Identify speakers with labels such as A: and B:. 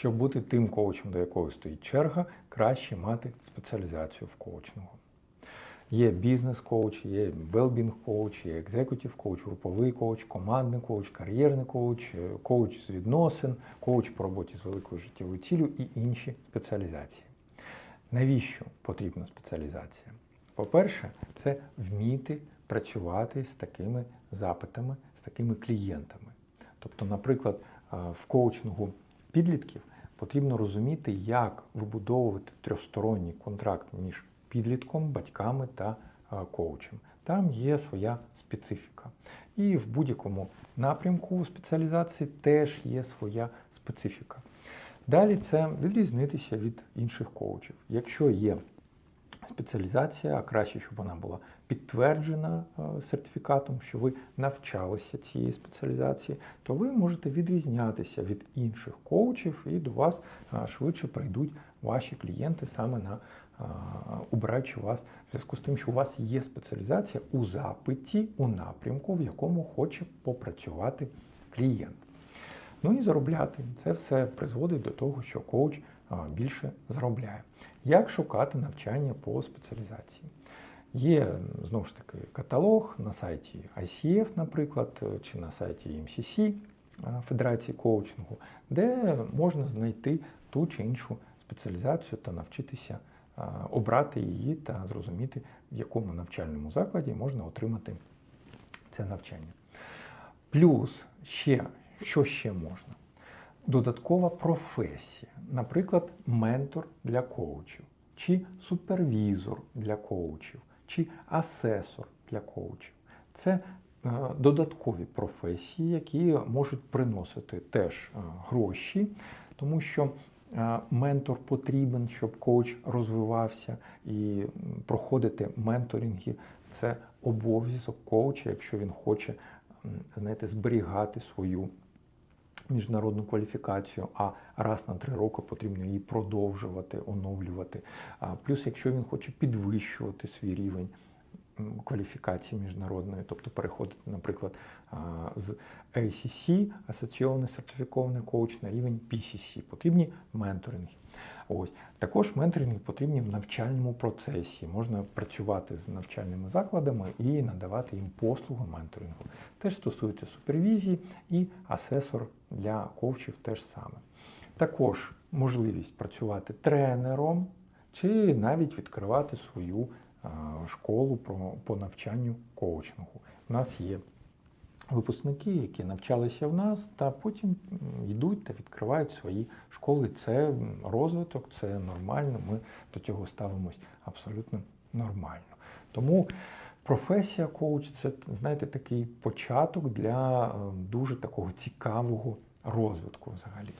A: Щоб бути тим коучем, до якого стоїть черга, краще мати спеціалізацію в коучингу. Є бізнес-коуч, є велбінг коуч, є екзекутів коуч, груповий коуч, командний коуч, кар'єрний коуч, е, коуч з відносин, коуч по роботі з великою життєвою ціллю і інші спеціалізації. Навіщо потрібна спеціалізація? По-перше, це вміти працювати з такими запитами, з такими клієнтами. Тобто, наприклад, в коучингу підлітків потрібно розуміти, як вибудовувати трьохсторонній контракт між підлітком, батьками та е, коучем. Там є своя специфіка. І в будь-якому напрямку спеціалізації теж є своя специфіка. Далі це відрізнитися від інших коучів. Якщо є спеціалізація, а краще, щоб вона була підтверджена е, сертифікатом, що ви навчалися цієї спеціалізації, то ви можете відрізнятися від інших коучів, і до вас е, швидше прийдуть ваші клієнти саме на е, обираючи вас в зв'язку з тим, що у вас є спеціалізація у запиті, у напрямку, в якому хоче попрацювати клієнт. Ну і заробляти. Це все призводить до того, що коуч більше заробляє. Як шукати навчання по спеціалізації? Є знову ж таки каталог на сайті ICF, наприклад, чи на сайті MCC Федерації коучингу, де можна знайти ту чи іншу спеціалізацію та навчитися обрати її та зрозуміти, в якому навчальному закладі можна отримати це навчання. Плюс ще, що ще можна? Додаткова професія, наприклад, ментор для коучів, чи супервізор для коучів, чи асесор для коучів. Це е, додаткові професії, які можуть приносити теж е, гроші, тому що е, ментор потрібен, щоб коуч розвивався і проходити менторинги це обов'язок коуча, якщо він хоче знаєте, зберігати свою міжнародну кваліфікацію, а раз на три роки потрібно її продовжувати, оновлювати. Плюс, якщо він хоче підвищувати свій рівень кваліфікації міжнародної, тобто переходити, наприклад, з ACC, асоційований сертифікований коуч, на рівень PCC, потрібні менторинги. Ось також менторинги потрібні в навчальному процесі. Можна працювати з навчальними закладами і надавати їм послугу менторингу. Теж стосується супервізії і асесор для коучів теж саме. Також можливість працювати тренером чи навіть відкривати свою школу по навчанню коучингу. У нас є випускники, які навчалися в нас, та потім йдуть та відкривають свої школи. Це розвиток, це нормально. Ми до цього ставимось абсолютно нормально. Тому професія коуч це, знаєте, такий початок для е, дуже такого цікавого розвитку взагалі.